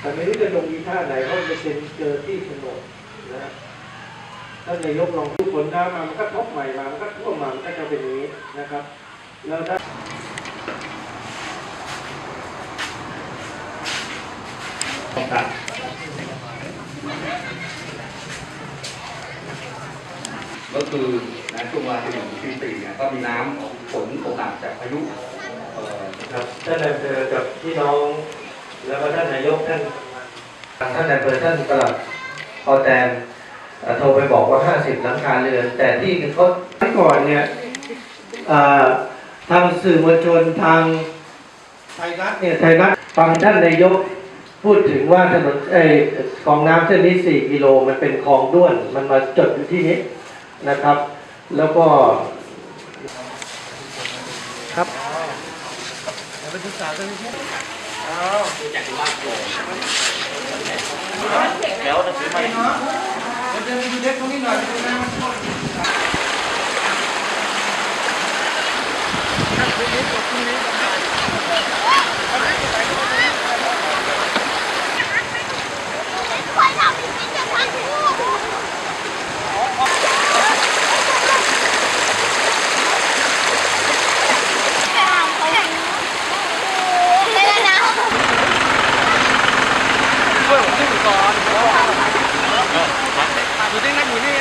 แต่ไม่รู้จะลงอีท่าไหนเพราะจะเป็นเจอที่โฉนดนะฮะท่านนายกลองทุกฝนน้ำมามันก็ทบใหม่มา มันก็ท่วมมา มันก็จะเป็นอย่างนี้นะครับ แล้วถ้าก็คือนะช่วงเวลาที่หนึ่งที่สี่เนี่ยก็มีน้ำฝนตกหนักจากพายุเอ่อครับท่านนายอำเภอกับพี่น้อง แล้วก็ท่านนายกท่านทางท่านนายอำเภอท่านประหลัดพอแตนโทรไปบอกว่า 50 หลังคาเรือน แต่ที่เขาก่อนเนี่ยทางสื่อมวลชนทางไทยรัฐเนี่ยไทยรัฐฟังท่านนายกพูดถึงว่าถนนเอ้คลองน้ำเส้นนี้ 4 กิโลมันเป็นคลองด้วน มันมาจดอยู่ที่นี้นะครับ แล้วก็ครับไปศึกษากันที่ แล้วจะซื้อมาเดินดูเด็กตรงนี้หน่อยตรงนั้น ก่อนอยู่ที่นั่นอยู่นี่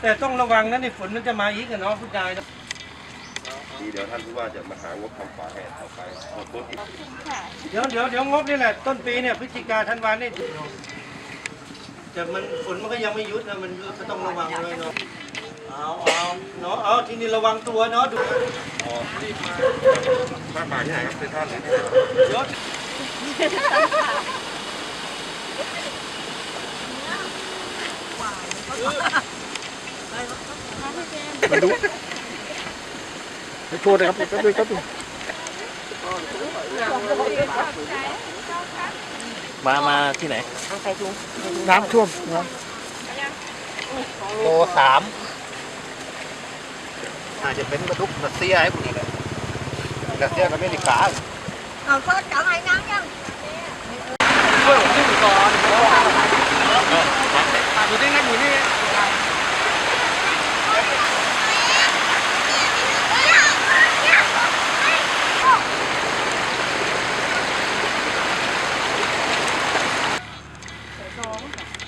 แต่ต้องระวังนะนี่ฝนมันจะมาอีกอะเนาะผู้ชายนะนี่เดี๋ยวท่านผู้ว่าจะมาหางบทำฝาแห่ต่อไปขอโทษอีกเดี๋ยวเดี๋ยวเดี๋ยวงบนี่แหละต้นปีเนี่ยพฤศจิกาธันวาเนี่ย แต่มันฝนมันก็ยังไม่หยุดนะมันก็ต้องระวังเลยเนาะเอาเอาเนาะเอาทีนี้ระวังตัวเนาะดูอ๋อนี่มาบ้านป่าที่ไหนครับเซนทรัลหรือที่ไหนเดี๋ยวโทษนะครับแป๊บนึงแป๊บนึง มา มาที่ไหนน้ำท่วมนะโลสามอาจจะเป็นบรรทุกรัสเซียไอ้พวกนี้แหละรัสเซียกับอเมริกา Ờ, có chọn hai nắng nha. ช่วยผมขึ้นก่อนอยู่ที่นั่นอยู่นี่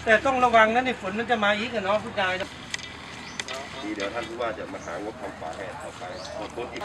แต่ต้องระวังนะนี่ฝนมันจะมาอีกอะเนาะผู้ชายนี่เดี๋ยวท่านผู้ว่าจะมาหางบทำฝาแห่ต่อไปขอโทษอีก